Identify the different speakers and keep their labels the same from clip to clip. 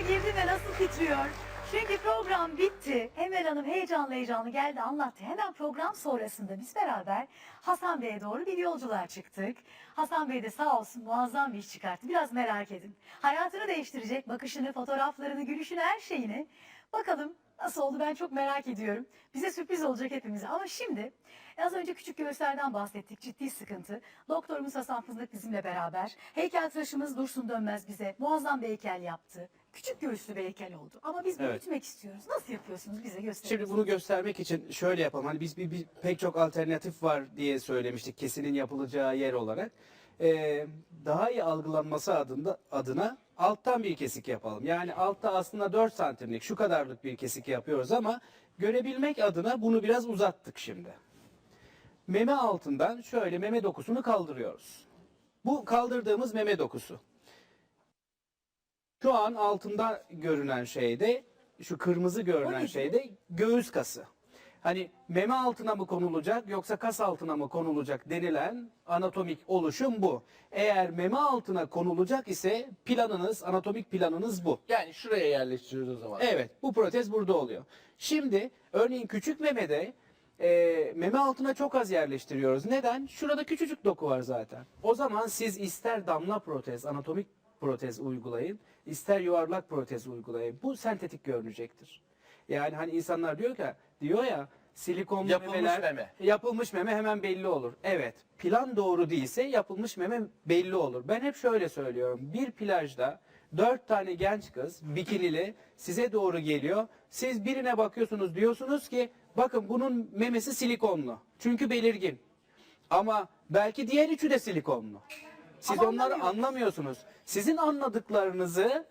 Speaker 1: girdi ve nasıl titriyor. Çünkü program bitti. Emel Hanım heyecanlı heyecanlı geldi anlattı. Hemen program sonrasında biz beraber Hasan Bey'e doğru bir yolculuğa çıktık. Hasan Bey de sağ olsun muazzam bir iş çıkarttı. Biraz merak edin. Hayatını değiştirecek bakışını, fotoğraflarını, gülüşünü, her şeyini. Bakalım nasıl oldu ben çok merak ediyorum. Bize sürpriz olacak hepimize. Ama şimdi az önce küçük göğüslerden bahsettik. Ciddi sıkıntı. Doktorumuz Hasan Fındık bizimle beraber. Heykeltıraşımız Dursun Dönmez bize muazzam bir heykel yaptı. Küçük göğüslü bir heykel oldu. Ama biz
Speaker 2: Evet.
Speaker 1: büyütmek istiyoruz. Nasıl yapıyorsunuz bize gösterin.
Speaker 2: Şimdi bunu göstermek için şöyle yapalım. Hani biz bir, bir- pek çok alternatif var diye söylemiştik kesinin yapılacağı yer olarak. Ee, daha iyi algılanması adında, adına alttan bir kesik yapalım. Yani altta aslında 4 santimlik şu kadarlık bir kesik yapıyoruz ama görebilmek adına bunu biraz uzattık şimdi. Meme altından şöyle meme dokusunu kaldırıyoruz. Bu kaldırdığımız meme dokusu. Şu an altında görünen şeyde, şu kırmızı görünen şeyde göğüs kası. Hani meme altına mı konulacak yoksa kas altına mı konulacak denilen anatomik oluşum bu. Eğer meme altına konulacak ise planınız, anatomik planınız bu.
Speaker 3: Yani şuraya yerleştiriyoruz o zaman.
Speaker 2: Evet, bu protez burada oluyor. Şimdi örneğin küçük memede e, meme altına çok az yerleştiriyoruz. Neden? Şurada küçücük doku var zaten. O zaman siz ister damla protez, anatomik protez uygulayın, ister yuvarlak protez uygulayın. Bu sentetik görünecektir. Yani hani insanlar diyor ki, diyor ya silikonlu
Speaker 3: Yapılmış
Speaker 2: memeler,
Speaker 3: meme.
Speaker 2: yapılmış meme hemen belli olur. Evet, plan doğru değilse yapılmış meme belli olur. Ben hep şöyle söylüyorum. Bir plajda dört tane genç kız bikinili size doğru geliyor. Siz birine bakıyorsunuz diyorsunuz ki bakın bunun memesi silikonlu. Çünkü belirgin. Ama belki diğer üçü de silikonlu. Siz
Speaker 1: Ama
Speaker 2: onları anlamıyorsunuz. Sizin anladıklarınızı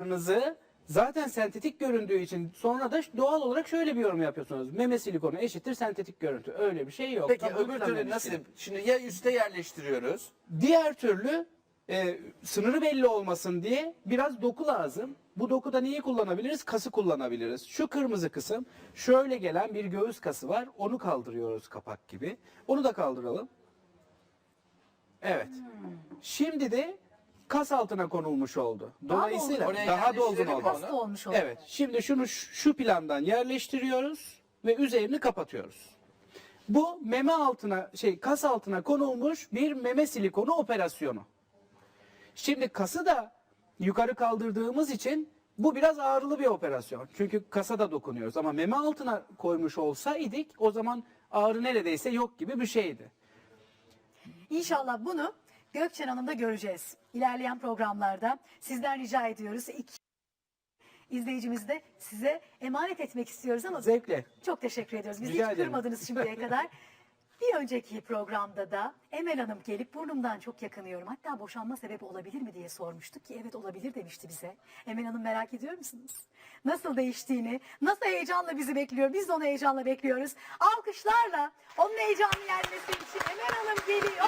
Speaker 2: anladıklarınızı zaten sentetik göründüğü için sonra da doğal olarak şöyle bir yorum yapıyorsunuz. Meme silikonu eşittir sentetik görüntü. Öyle bir şey yok.
Speaker 3: Peki
Speaker 2: Tam
Speaker 3: öbür türlü nasıl? Şimdi ya üste yerleştiriyoruz.
Speaker 2: Diğer türlü e, sınırı belli olmasın diye biraz doku lazım. Bu dokuda neyi kullanabiliriz? Kası kullanabiliriz. Şu kırmızı kısım şöyle gelen bir göğüs kası var. Onu kaldırıyoruz kapak gibi. Onu da kaldıralım. Evet. Şimdi de kas altına konulmuş oldu. Dolayısıyla daha dolgun oldu.
Speaker 1: Hasta olmuş oldu.
Speaker 2: Evet. Şimdi şunu şu şu plandan yerleştiriyoruz ve üzerini kapatıyoruz. Bu meme altına şey kas altına konulmuş bir meme silikonu operasyonu. Şimdi kası da yukarı kaldırdığımız için bu biraz ağrılı bir operasyon. Çünkü kasa da dokunuyoruz ama meme altına koymuş olsaydık o zaman ağrı neredeyse yok gibi bir şeydi.
Speaker 1: İnşallah bunu Gökçen Hanım'da göreceğiz. İlerleyen programlarda sizden rica ediyoruz. İki izleyicimizi de size emanet etmek istiyoruz ama
Speaker 2: Zevkle.
Speaker 1: çok teşekkür ediyoruz. Bizi
Speaker 2: Rica
Speaker 1: hiç
Speaker 2: ederim.
Speaker 1: kırmadınız şimdiye kadar. Bir önceki programda da Emel Hanım gelip burnumdan çok yakınıyorum. Hatta boşanma sebebi olabilir mi diye sormuştuk ki evet olabilir demişti bize. Emel Hanım merak ediyor musunuz? Nasıl değiştiğini, nasıl heyecanla bizi bekliyor. Biz de onu heyecanla bekliyoruz. Alkışlarla onun heyecanını yenmesi için Emel Hanım geliyor.